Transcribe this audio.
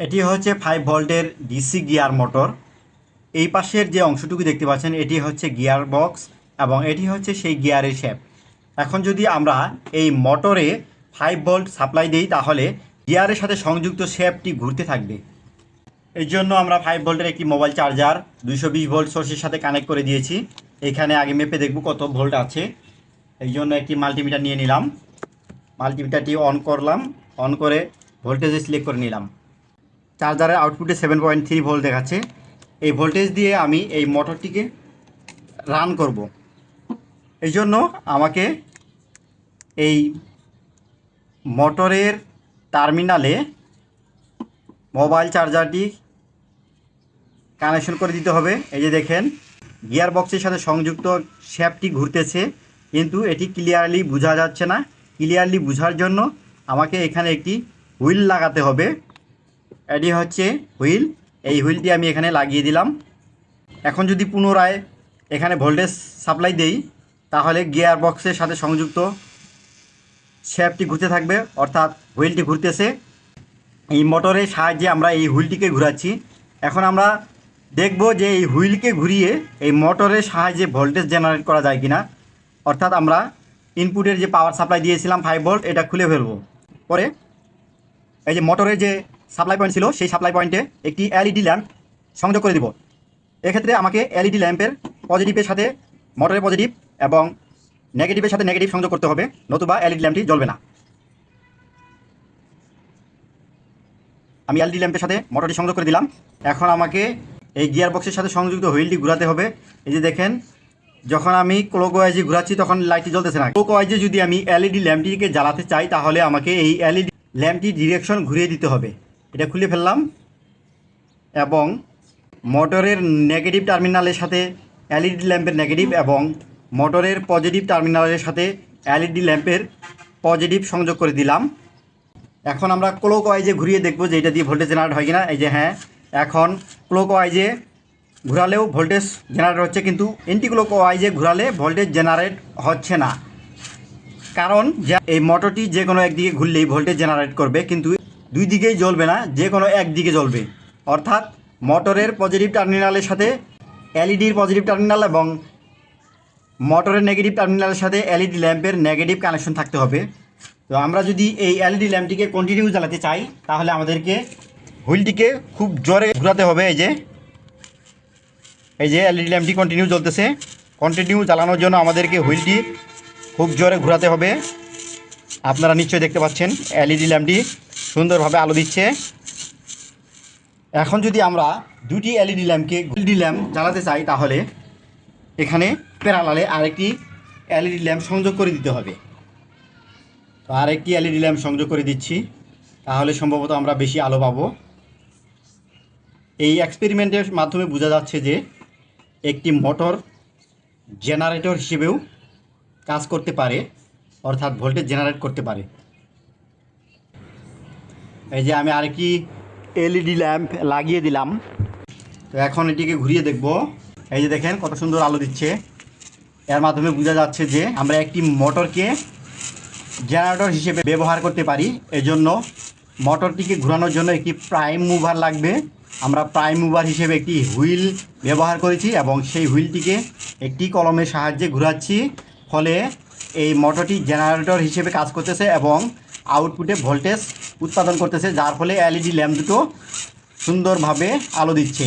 এটি হচ্ছে ফাইভ ভোল্টের ডিসি গিয়ার মোটর। এই পাশের যে অংশটুকু দেখতে পাচ্ছেন, এটি হচ্ছে গিয়ার বক্স এবং এটি হচ্ছে সেই গিয়ারের শেপ এখন যদি আমরা এই মোটরে ফাইভ ভোল্ট সাপ্লাই দিই, তাহলে গিয়ারের সাথে সংযুক্ত শেপটি ঘুরতে থাকবে। এই জন্য আমরা ফাইভ ভোল্টের একটি মোবাইল চার্জার দুইশো বিশ ভোল্ট সোর্সের সাথে কানেক্ট করে দিয়েছি। এখানে আগে মেপে দেখব কত ভোল্ট আছে। এই জন্য একটি মাল্টিমিটার নিয়ে নিলাম। মাল্টিমিটারটি অন করলাম। অন করে ভোল্টেজে সিলেক্ট করে নিলাম। চার্জারের আউটপুটে সেভেন পয়েন্ট থ্রি ভোল্ট দেখাচ্ছে। এই ভোল্টেজ দিয়ে আমি এই মোটরটিকে রান করব। এই জন্য আমাকে এই মোটরের টার্মিনালে মোবাইল চার্জারটি কানেকশন করে দিতে হবে। এই যে দেখেন গিয়ার বক্সের সাথে সংযুক্ত শ্যাপটি ঘুরতেছে, কিন্তু এটি ক্লিয়ারলি বোঝা যাচ্ছে না। ক্লিয়ারলি বোঝার জন্য আমাকে এখানে একটি হুইল লাগাতে হবে। এটি হচ্ছে হুইল। এই হুইলটি আমি এখানে লাগিয়ে দিলাম। এখন যদি পুনরায় এখানে ভোল্টেজ সাপ্লাই দেই, তাহলে গিয়ার বক্সের সাথে সংযুক্ত শ্যাপটি ঘুরতে থাকবে, অর্থাৎ হুইলটি ঘুরতেছে। এই মোটরের সাহায্যে আমরা এই হুইলটিকে ঘোরাচ্ছি। এখন আমরা দেখব যে এই হুইলকে ঘুরিয়ে এই মোটরের সাহায্যে ভোল্টেজ জেনারেট করা যায় কিনা। অর্থাৎ আমরা ইনপুটের যে পাওয়ার সাপ্লাই দিয়েছিলাম ফাইভ ভোল্ট এটা খুলে ফেলব। পরে এই যে মোটরের যে সাপ্লাই পয়েন্ট ছিল, সেই সাপ্লাই পয়েন্টে একটি এলইডি ল্যাম্প সংযোগ করে দিব। এক্ষেত্রে আমাকে এলইডি ল্যাম্পের পজিটিভের সাথে মোটরের পজিটিভ এবং নেগেটিভের সাথে নেগেটিভ সংযোগ করতে হবে, নতুবা এলইডি ল্যাম্পটি জ্বলবে না। আমি এলডি ল্যাম্পের সাথে মোটরটি সংযোগ করে দিলাম। এখন আমাকে এই গিয়ার বক্সের সাথে সংযুক্ত হুইলটি ঘোরাতে হবে। এই যে দেখেন, যখন আমি ক্লোক ওয়াইজে ঘোরাচ্ছি, তখন লাইটটি জ্বলতেছে না। ক্লোক ওয়াইজে যদি আমি এলইডি ল্যাম্পটিকে জ্বালাতে চাই, তাহলে আমাকে এই এলইডি ল্যাম্পটি ডিরেকশন ঘুরিয়ে দিতে হবে। এটা খুলে ফেললাম। এবং মোটরের নেগেটিভ টার্মিনালের সাথে এলইডি ল্যাম্পের নেগেটিভ এবং মোটরের পজিটিভ টার্মিনালের সাথে এলইডি ল্যাম্পের পজিটিভ সংযোগ করে দিলাম। এখন আমরা ক্লোক ওয়াইজে ঘুরিয়ে দেখব যে এটা দিয়ে ভোল্টেজ জেনারেট হয় কিনা। এই যে হ্যাঁ এখন ক্লোক ওয়াইজে ঘোরালেও ভোল্টেজ জেনারেট হচ্ছে, কিন্তু এন্টি ক্লোক ওয়াইজে ঘোরালে ভোল্টেজ জেনারেট হচ্ছে না। কারণ, যে এই মোটরটি যে কোনো একদিকে ঘুরলেই ভোল্টেজ জেনারেট করবে, কিন্তু দুই দিকেই জ্বলবে না, যে কোনো একদিকে জ্বলবে। অর্থাৎ মোটরের পজিটিভ টার্মিনালের সাথে এলইডির পজিটিভ টার্মিনাল এবং মোটরের নেগেটিভ টার্মিনালের সাথে এলইডি ল্যাম্পের নেগেটিভ কানেকশন থাকতে হবে। তো আমরা যদি এই এলইডি ল্যাম্পটিকে কন্টিনিউ জ্বালাতে চাই, তাহলে আমাদেরকে হুইলটিকে খুব জোরে ঘোরাতে হবে। এই যে এই যে এলইডি ল্যাম্পটি কন্টিনিউ জ্বলতেছে। কন্টিনিউ জ্বালানোর জন্য আমাদেরকে হুইলটি খুব জোরে ঘোরাতে হবে। আপনারা নিশ্চয়ই দেখতে পাচ্ছেন এলইডি ল্যাম্পটি সুন্দরভাবে আলো দিচ্ছে। এখন যদি আমরা দুটি এলইডি ল্যাম্পকে এলইডি ল্যাম্প জ্বালাতে চাই, তাহলে এখানে প্যারালালে আরেকটি এলইডি ল্যাম্প সংযোগ করে দিতে হবে। তো আরেকটি এলইডি ল্যাম্প সংযোগ করে দিচ্ছি। তাহলে সম্ভবত আমরা বেশি আলো পাবো। এই এক্সপেরিমেন্টের মাধ্যমে বোঝা যাচ্ছে যে একটি মোটর জেনারেটর হিসেবেও কাজ করতে পারে, অর্থাৎ ভোল্টেজ জেনারেট করতে পারে। এই যে আমি আরেকটি এলইডি ল্যাম্প লাগিয়ে দিলাম। তো এখন এটিকে ঘুরিয়ে দেখব। এই যে দেখেন কত সুন্দর আলো দিচ্ছে। এর মাধ্যমে বোঝা যাচ্ছে যে আমরা একটি মোটরকে জেনারেটর হিসেবে ব্যবহার করতে পারি। এজন্য মোটরটিকে ঘোরানোর জন্য একটি প্রাইম মুভার লাগবে। আমরা প্রাইম মুভার হিসেবে একটি হুইল ব্যবহার করেছি এবং সেই হুইলটিকে একটি কলমের সাহায্যে ঘোরাচ্ছি। ফলে এই মোটরটি জেনারেটর হিসেবে কাজ করতেছে এবং আউটপুটে ভোল্টেজ উৎপাদন করতেছে যার ফলে এলইডি ল্যাম্প দুটো সুন্দরভাবে আলো দিচ্ছে।